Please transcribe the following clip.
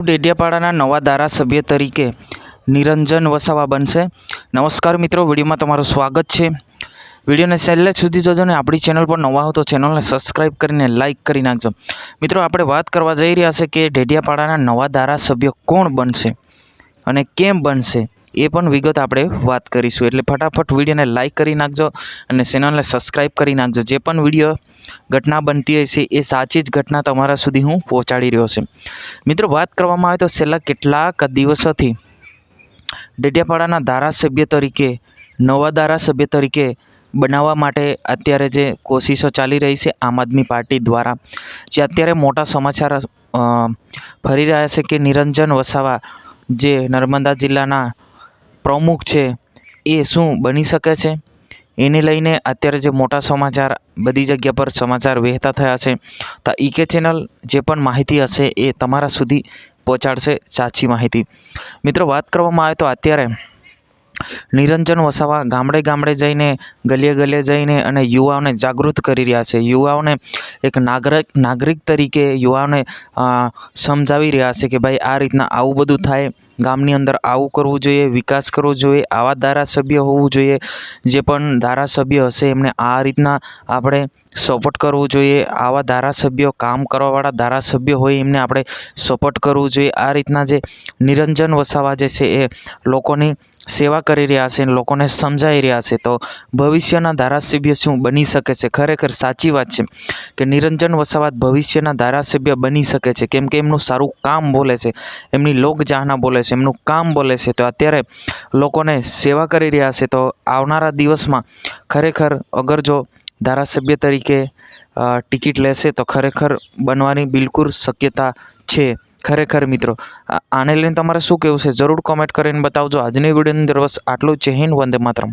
ડેડિયાપાડાના નવા ધારાસભ્ય તરીકે નિરંજન વસાવા બનશે. નમસ્કાર મિત્રો, વિડીયોમાં તમારું સ્વાગત છે. વિડીયોને છેલ્લે સુધી જોજો ને આપણી ચેનલ પર નવા હો તો ચેનલને સબસ્ક્રાઈબ કરીને લાઇક કરી નાખજો. મિત્રો, આપણે વાત કરવા જઈ રહ્યા છે કે ડેડિયાપાડાના નવા ધારાસભ્ય કોણ બનશે અને કેમ બનશે? એ પણ વિગત આપણે વાત કરીશું. એટલે ફટાફટ વિડીયોને લાઇક કરી નાખજો અને ચેનલને સબસ્ક્રાઈબ કરી નાખજો. જે પણ વીડિયો ઘટના બનતી હોય એ સાચી જ ઘટના તમારા સુધી હું પહોંચાડી રહ્યો છે. મિત્રો, વાત કરવામાં આવે તો છેલ્લા કેટલાક દિવસોથી ડેડિયાપાડાના ધારાસભ્ય તરીકે, નવા ધારાસભ્ય તરીકે બનાવવા માટે અત્યારે જે કોશિશો ચાલી રહી છે આમ આદમી પાર્ટી દ્વારા, જે અત્યારે મોટા સમાચાર ફરી રહ્યા છે કે નિરંજન વસાવા જે નર્મદા જિલ્લાના પ્રમુખ છે એ શું બની શકે છે? એને લઈને અત્યારે જે મોટા સમાચાર, બધી જગ્યા પર સમાચાર વહેતા થયા છે. તો ઈકે ચેનલ જે પણ માહિતી હશે એ તમારા સુધી પહોંચાડશે સાચી માહિતી. મિત્રો, વાત કરવામાં આવે તો અત્યારે નિરંજન વસાવા ગામડે ગામડે જઈને, ગલીએ ગલીએ જઈને અને યુવાઓને જાગૃત કરી રહ્યા છે. યુવાઓને એક નાગરિક નાગરિક તરીકે યુવાઓને સમજાવી રહ્યા છે કે ભાઈ આ રીતના આવું બધું થાય ગામની અંદર આવું કરવું જોઈએ, વિકાસ કરવો જોઈએ, આવા ધારાસભ્ય હોવું જોઈએ, જે પણ ધારાસભ્ય હશે, એમને આ રીતના આપણે સપોર્ટ કરવું જોઈએ. આવા ધારાસભ્યો કામ કરવાવાળા ધારાસભ્યો હોય એમને આપણે સપોર્ટ કરવું જોઈએ. આ રીતના જે નિરંજન વસાવા જે છે એ લોકોની સેવા કરી રહ્યા છે લોકોને સમજાવી રહ્યા છે. તો ભવિષ્યના ધારાસભ્ય શું બની શકે છે? ખરેખર સાચી વાત છે કે નિરંજન વસાવા ભવિષ્યના ધારાસભ્ય બની શકે છે. કેમ કે એમનું સારું કામ બોલે છે. એમની લોકજાહના બોલે છે. એમનું કામ બોલે છે. તો અત્યારે લોકોને સેવા કરી રહ્યા છે. તો આવનારા દિવસમાં ખરેખર અગર જો ધારાસભ્ય તરીકે ટિકિટ લેશે તો ખરેખર બનવાની બિલકુલ શક્યતા છે. ખરેખર મિત્રો આને લઈને તમારે શું કહેવું છે? જરૂર કોમેન્ટ કરીને બતાવજો. આજની વિડીયોની અંદર બસ આટલું જ. છે હિન્દ, વંદે માતરમ.